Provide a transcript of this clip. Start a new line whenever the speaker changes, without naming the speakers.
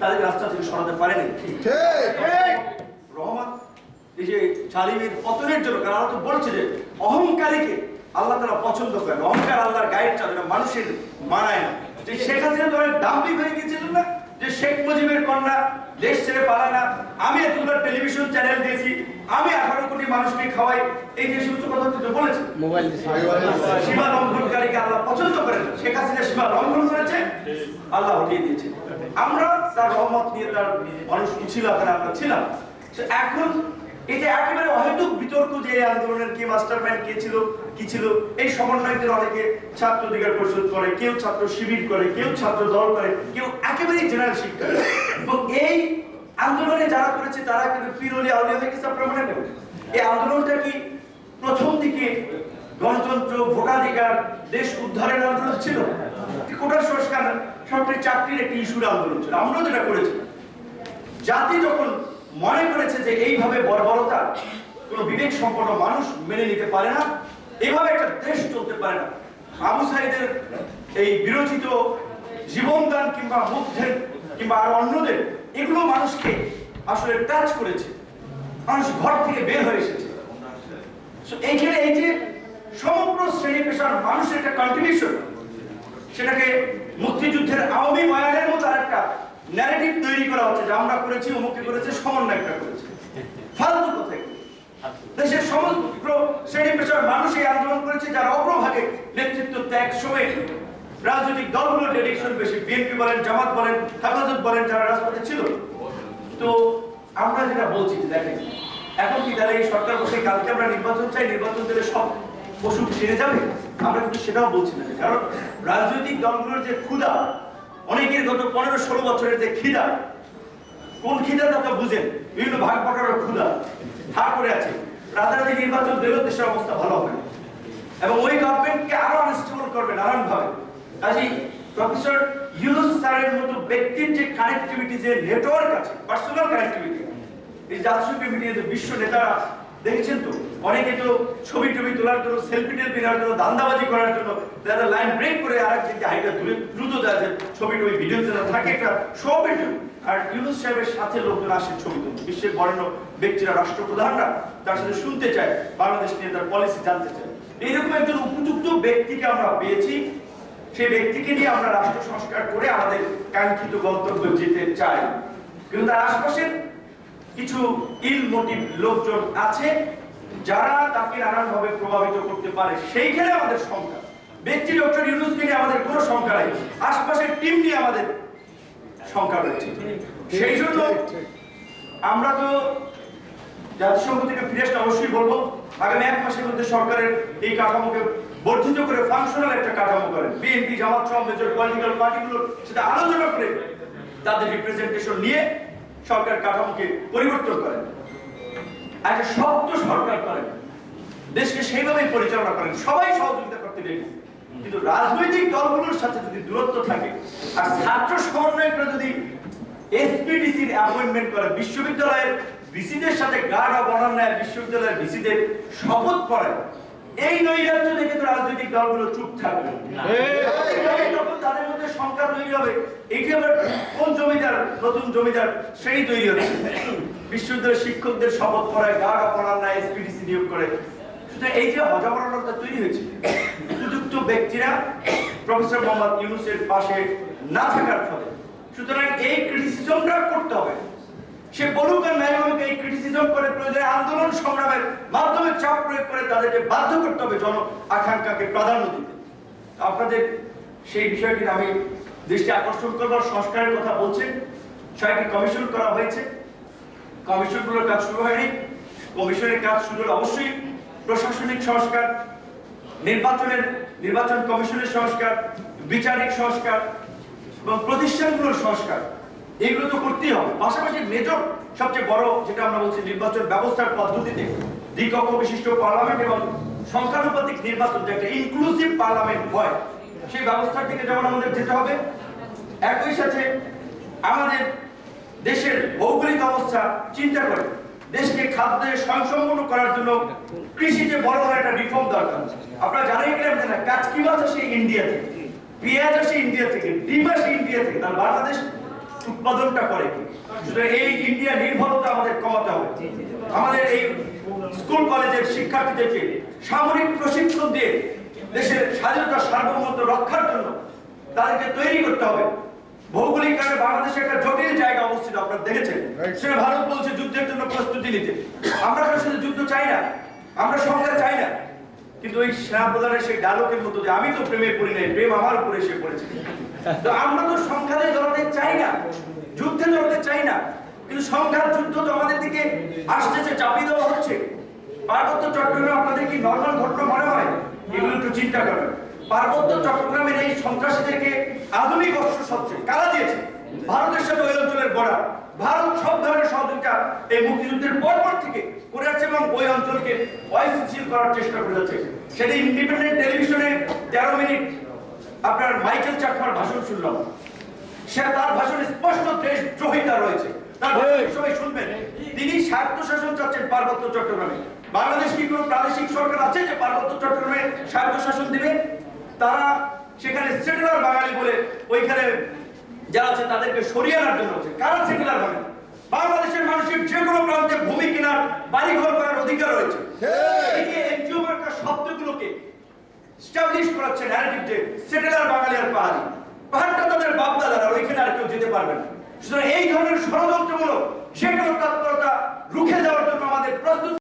তাদের রাস্তা থেকে সরাতে পারেনি রহমত এই যে জালিমের পতনের জন্য কারণ আল্লাহ তো বলছে যে অহংকারীকে আল্লাহ তারা পছন্দ করেন। অহংকার আল্লাহর গাইড চাবে না মানুষের মানায় না। যে শেখ হাসিনা তো অনেক হয়ে গিয়েছিলেন না? যে শেখ মুজিবের কন্যা দেশ ছেড়ে পালায় না? আমি এতগুলো টেলিভিশন চ্যানেল দিয়েছি। আমি আঠারো কোটি মানুষকে খাওয়াই। এই যে সমস্ত কথা তো বলেছে
মোবাইল
সীমা লঙ্ঘনকারীকে আল্লাহ পছন্দ করেন। শেখ হাসিনা সীমা লঙ্ঘন আল্লাহ হটিয়ে দিয়েছে আমরা তার রহমত নিয়ে তার মানুষ কি এখানে আমরা ছিলাম। এখন এটা একেবারে অহেতুক বিতর্ক যে এই আন্দোলনের কে মাস্টার মাইন্ড কে ছিল, কি ছিল। এই অনেকে ছাত্র অধিকার পরিষদ করে, কেউ ছাত্র শিবির করে, কেউ ছাত্র দল করে, কেউ জেনারেল শিক্ষা। এবং এই আন্দোলনে যারা করেছে, তারা কিন্তু আউলিয়া হয়ে গেছে এই আন্দোলনটা কি প্রথম দিকে গণতন্ত্র, ভোটাধিকার, দেশ উদ্ধারের আন্দোলন ছিল? কোটার সংস্কার সরকারি চাকরির একটি ইস্যুর আন্দোলন ছিল। আমরাও যেটা করেছি। জাতি যখন মনে করেছে যে এইভাবে বর্বরতা, কোনো বিবেক সম্পন্ন মানুষ মেনে নিতে পারে না এইভাবে একটা দেশ চলতে পারে না। আবু সাইদের এই বিরোচিত জীবনদান কিংবা মুগ্ধের কিংবা আর অন্যদের, এগুলো মানুষকে আসলে টাচ করেছে। মানুষ ঘর থেকে বের হয়ে এসেছে। এইখানে এই যে সমগ্র শ্রেণি পেশার মানুষের একটা কন্ট্রিবিউশন সেটাকে মুক্তিযুদ্ধের আওয়ামী বয়ানের মতো আরেকটা ন্যারেটিভ তৈরি করা হচ্ছে, যে আমরা করেছি অমুকে করেছে সমন্বয়টা করেছে। ফালতু কথা এগুলো। দেশের সমগ্র শ্রেণি পেশার মানুষ এই আন্দোলন করেছে, যার অগ্রভাগে নেতৃত্ব ত্যাগ সময় রাজনৈতিক দলগুলোর ডেডিকশন বেশি। বিএনপি বলেন, জামাত বলেন হেফাজত বলেন, যারা রাজপথে ছিল। তো আমরা যেটা বলছি দেখেন, এখন কি তাহলে এই সরকার বসে কালকে আমরা নির্বাচন চাই? নির্বাচন দিলে সব পশু ছেড়ে যাবে? আমরা কিন্তু সেটাও বলছি না। কারণ রাজনৈতিক দলগুলোর যে ক্ষুধা, অনেকের গত পনেরো ষোলো বছরের যে খিদা কোন খিদা তা বুঝেন? বিভিন্ন ভাগ বটার ক্ষুধা। হা করে আছে। রাতারাতি নির্বাচন দিলেও দেশের অবস্থা ভালো হবে। এবং ওই গভর্নমেন্টকে আরও আনস্টেবল করবে নানান ভাবে কাজেই প্রফেসর ইউনুস স্যারের মতো ব্যক্তির যে কানেক্টিভিটি যে নেটওয়ার্ক আছে পার্সোনাল কানেক্টিভিটি এই জাতিসংঘ মিডিয়া যে বিশ্ব নেতারা দেখেছেন তো? অনেকে তো ছবি টবি তোলার জন্য সেলফি টেলফি নেওয়ার জন্য, দান্দাবাজি করার জন্য, তারা লাইন ব্রেক করে আরেক দিকে হাইটা দূরে দ্রুত যায় যে ছবি টবি ভিডিও যেন থাকে একটা সবই আর ইউনুস সাহেবের সাথে লোকজন আসে ছবি তুলতে। বিশ্বের বরেণ্য ব্যক্তিরা, রাষ্ট্রপ্রধানরা তার সাথে শুনতে চায়, বাংলাদেশ নিয়ে তার পলিসি জানতে চায়। এইরকম একজন উপযুক্ত ব্যক্তিকে আমরা পেয়েছি। সেই ব্যক্তিকে নিয়ে আমরা রাষ্ট্র সংস্কার করে আমাদের কাঙ্ক্ষিত গন্তব্য যেতে চাই। কিন্তু তার আশপাশের কিছু ইল মোটিভ লোকজন আছে যারা তাকে নানানভাবে প্রভাবিত করতে পারে। সেইখানে আমাদের সংখ্যা। ব্যক্তি ডক্টর ইউনুসকে নিয়ে আমাদের কোনো সংখ্যা নাই। আশপাশের টিম নিয়ে আমাদের সংখ্যা রয়েছে। সেই জন্য আমরা তো জাতিসংঘ থেকে ফিরে আসতে অবশ্যই বলব, আগামী এক মাসের মধ্যে সরকারের এই কাঠামোকে বর্ধিত করে ফাংশনাল একটা কাঠামো করেন বিএনপি, জামাত সহ মেজর পলিটিক্যাল পার্টিগুলোর সাথে আলোচনা করে তাদের রিপ্রেজেন্টেশন নিয়ে সরকার কাঠামোকে পরিবর্তন করেন। একটা শক্ত সরকার করেন দেশকে সেইভাবেই পরিচালনা করেন সবাই সহযোগিতা করতে দেখবে কিন্তু রাজনৈতিক দলগুলোর সাথে যদি দূরত্ব থাকে আর ছাত্র সমন্বয়করা যদি এসপিডিসির অ্যাপয়েন্টমেন্ট করে বিশ্ববিদ্যালয়ের ভিসিদের সাথে গার্ড অফ অনার নেয় বিশ্ববিদ্যালয়ের ভিসিদের শপথ করে এই নৈরাজ্য দেখে তো রাজনৈতিক দলগুলো চুপ থাকবে। যখন তাদের মধ্যে সংখ্যা তৈরি হবে। এইটি আবার কোন জমিদার, নতুন জমিদার, সেই তৈরি হচ্ছে। বিশ্ববিদ্যালয়ের শিক্ষকদের শপথ করায় গার্ড অফ অনার নেয় এসপিডিসি নিয়োগ করে। সুতরাং এই যে হজাবরণতা তৈরি হয়েছে, উপযুক্ত ব্যক্তিরা প্রফেসর মোহাম্মদ ইউনুসের পাশে না থাকার ফলে। সুতরাং এই ক্রিটিসিজমটা করতে হবে। সে বলুক আর নাই বলুক, এই ক্রিটিসিজম করে প্রয়োজনে আন্দোলন সংগ্রামের মাধ্যমে চাপ প্রয়োগ করে তাদেরকে বাধ্য করতে হবে জন আকাঙ্ক্ষাকে প্রাধান্য দিতে। আপনাদের সেই বিষয়টি আমি দৃষ্টি আকর্ষণ করবার সংস্কারের কথা বলছেন ছয়টি কমিশন করা হয়েছে। কমিশনগুলোর কাজ শুরু হয়নি। কমিশনের কাজ শুরু অবশ্যই প্রশাসনিক সংস্কার, নির্বাচনের, নির্বাচন কমিশনের সংস্কার, বিচারিক সংস্কার এবং প্রতিষ্ঠানগুলোর সংস্কার। এগুলো তো করতেই হবে। পাশাপাশি মেজর সবচেয়ে বড় যেটা আমরা বলছি নির্বাচন ব্যবস্থার পদ্ধতিতে দ্বিকক্ষ বিশিষ্ট পার্লামেন্ট এবং সংখ্যানুপাতিক নির্বাচন যে একটা ইনক্লুসিভ পার্লামেন্ট হয়, সেই ব্যবস্থার দিকে যেমন আমাদের যেতে হবে একই সাথে আমাদের দেশের ভৌগোলিক অবস্থা চিন্তা করে। দেশকে খাদ্যে স্বয়ংসম্পন্ন করার জন্য কৃষিতে বড় ধরনের একটা রিফর্ম দরকার। আপনারা জানেন কি না? কাচকি মাছ আসে ইন্ডিয়া থেকে, পেঁয়াজ আসে ইন্ডিয়া থেকে, ডিম আসে ইন্ডিয়া থেকে, তার বাংলাদেশ উৎপাদনটা করে। সুতরাং এই ইন্ডিয়া নির্ভরতা আমাদের কমাতে হবে। আমাদের এই স্কুল, কলেজের শিক্ষার্থীদেরকে সামরিক প্রশিক্ষণ দিয়ে দেশের স্বাধীনতা সার্বভৌমত্ব রক্ষার জন্য তাদেরকে তৈরি করতে হবে। ভৌগোলিক কারণে বাংলাদেশে একটা জটিল জায়গা অবস্থিত আপনারা দেখেছেন। সেটা ভারত বলছে যুদ্ধের জন্য প্রস্তুতি নিতে। আমরা আসলে যুদ্ধ চাই না আমরা সংঘাত চাই না। কিন্তু ওই সেনা প্রধানের সেই ডায়লগের মতো যে আমি তো প্রেমে পড়ি নাই প্রেম আমার উপরে এসে পড়েছে। তো আমরা তো সংঘাতে জড়াতে চাই না যুদ্ধে জড়াতে চাই না। কিন্তু সংঘাত যুদ্ধ তো আমাদের দিকে আসতেছে চাপিয়ে দেওয়া হচ্ছে। পার্বত্য চট্টগ্রাম আপনাদের কি নর্মাল ঘটনা মনে হয়? এগুলো একটু চিন্তা করেন। পার্বত্য চট্টগ্রামের এই সন্ত্রাসীদেরকে আধুনিক অস্ত্র শস্ত্রে কারা দিয়েছে? ভারতের সাথে ওই অঞ্চলের বর্ডার। ভারত সব ধরনের সহযোগিতা এই মুক্তিযুদ্ধের পরপর থেকে করে যাচ্ছে এবং ওই অঞ্চলকে অস্থিতিশীল করার চেষ্টা করে যাচ্ছে। সেটা ইন্ডিপেন্ডেন্ট টেলিভিশনে তেরো মিনিট আপনার মাইকেল চাকমার ভাষণ শুনলাম। সে তার ভাষণে স্পষ্ট দেশদ্রোহিতা রয়েছে। তার সবাই শুনবেন। তিনি স্বায়ত্তশাসন চাচ্ছেন পার্বত্য চট্টগ্রামে। বাংলাদেশ কি কোনো প্রাদেশিক সরকার আছে যে পার্বত্য চট্টগ্রামে স্বায়ত্তশাসন দিবে? তারা সেখানে সেটেলার বাঙালি বলে ওইখানে যারা আছে তাদেরকে সরিয়ে আনার জন্য হচ্ছে কারা সেটেলার বাঙালি বাংলাদেশের মানুষের যে কোনো প্রান্তে ভূমি কেনার বাড়ি ঘর করার অধিকার রয়েছে। এনজিও মার্কা শব্দগুলোকে স্টাবলিশ করাচ্ছে ন্যারেটিভ যে সেটেলার বাঙালি আর পাহাড়ি। পাহাড়টা তাদের বাপদাদারা ওইখানে আর কেউ যেতে পারবে না। সুতরাং এই ধরনের ষড়যন্ত্রমূলক সেগুলো তৎপরতা রুখে দেওয়ার জন্য আমাদের প্রস্তুত